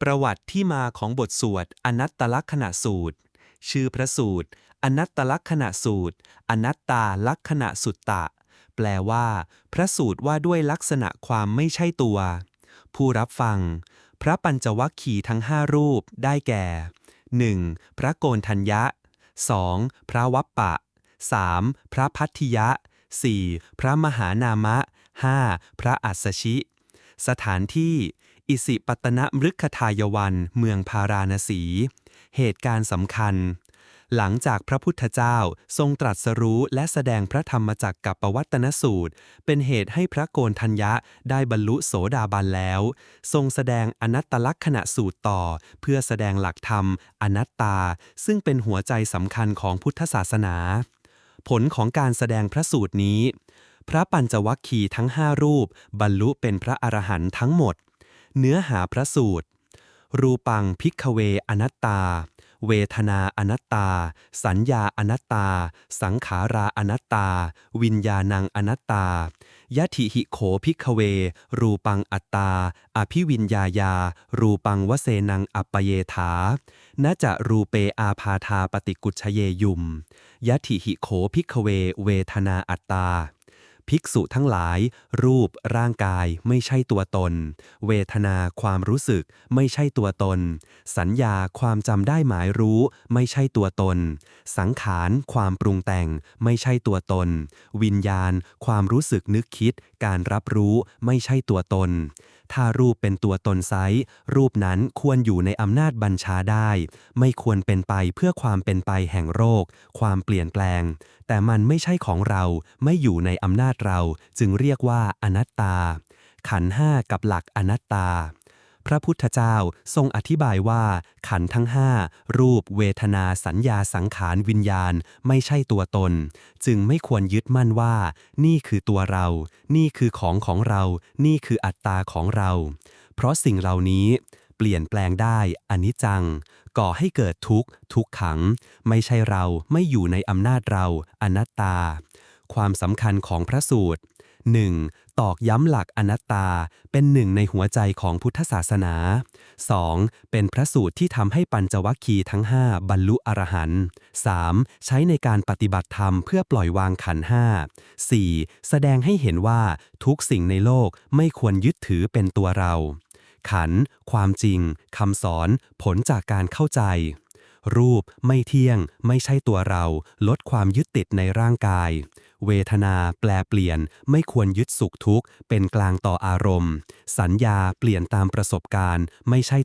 ประวัติที่มาของบทสวดอนัตตลักษณะสูตร ชื่อพระสูตร อนัตตลักษณะสูตร อนัตตาลักษณะสุตตะ แปลว่า พระสูตรว่าด้วยลักษณะความไม่ใช่ตัว ผู้รับฟัง พระปัญจวัคคีย์ทั้งห้ารูปได้แก่ 1. พระโกนทัญญะ 2. พระวัปปะ 3. พระพัทธิยะ 4. พระมหานามะ 5. พระอัสสชิ สถานที่ อิสิปตนมฤคทายวัน เมืองพาราณสี เหตุการณ์สำคัญ หลังจากพระพุทธเจ้าทรงตรัสรู้และแสดงพระธรรมจักรกับปวัตนสูตร เป็นเหตุให้พระโกนทัญญะได้บรรลุโสดาบันแล้ว ทรงแสดงอนัตตลักษณะสูตรต่อ เพื่อแสดงหลักธรรม อนัตตา ซึ่งเป็นหัวใจสำคัญของพุทธศาสนา ผลของการแสดงพระสูตรนี้ พระปัญจวัคคีย์ทั้งห้ารูป บรรลุเป็นพระอรหันต์ทั้งหมด เนื้อหาพระสูตร รูปังพิกเวอนัตตา เวทนาอนัตตา สัญญาอนัตตา สังขาราอนัตตา วิญญาณังอนัตตายะถิหิโขพิกเว รูปังอัตตา อภิวิญญาญารูปังวเสนังอัปเยถานจะรูเปอาพาธาปฏิกุชเยยุมยะถิหิโขพิกเว เวทนาอัตตา ภิกษุทั้งหลาย รูปร่างกายไม่ใช่ตัวตน เวทนาความรู้สึกไม่ใช่ตัวตน สัญญาความจำได้หมายรู้ไม่ใช่ตัวตน สังขารความปรุงแต่งไม่ใช่ตัวตน วิญญาณ ความรู้สึกนึกคิด การรับรู้ไม่ใช่ตัวตน ถ้ารูปเป็นตัวตนไซร้รูปนั้นควรอยู่ในอำนาจบัญชาได้ ไม่ควรเป็นไปเพื่อความเป็นไปแห่งโรค ความเปลี่ยนแปลง แต่มันไม่ใช่ของเราไม่อยู่ในอำนาจเรา จึงเรียกว่าอนัตตา ขันห้ากับหลักอนัตตา พระพุทธเจ้าทรงอธิบายว่า ขันธ์ทั้งห้ารูป เวทนาสัญญาสังขารวิญญาณ ไม่ใช่ตัวตน จึงไม่ควรยึดมั่นว่า นี่คือตัวเรา นี่คือของของเรา นี่คืออัตตาของเรา เพราะสิ่งเหล่านี้เปลี่ยนแปลงได้อนิจจัง ก่อให้เกิดทุกข์ ทุกขัง ไม่ใช่เราไม่อยู่ในอำนาจเรา อนัตตา ความสำคัญของพระสูตร 1. ตอกย้ำหลักอนัตตา เป็นหนึ่งในหัวใจของพุทธศาสนา 2. เป็นพระสูตรที่ทำให้ปัญจวัคคีย์ทั้ง 5 บรรลุอรหันต์ 3. ใช้ในการปฏิบัติธรรมเพื่อปล่อยวางขันห้า 4. แสดงให้เห็นว่าทุกสิ่งในโลกไม่ควรยึดถือเป็นตัวเรา ขัน ความจริงคำสอน ผลจากการเข้าใจ รูป ไม่เที่ยง ไม่ใช่ตัวเรา ลดความยึดติดในร่างกาย เวทนา แปลเปลี่ยน ไม่ควรยึดสุขทุกข์ เป็นกลางต่ออารมณ์ สัญญาเปลี่ยนตามประสบการณ์ ไม่ใช่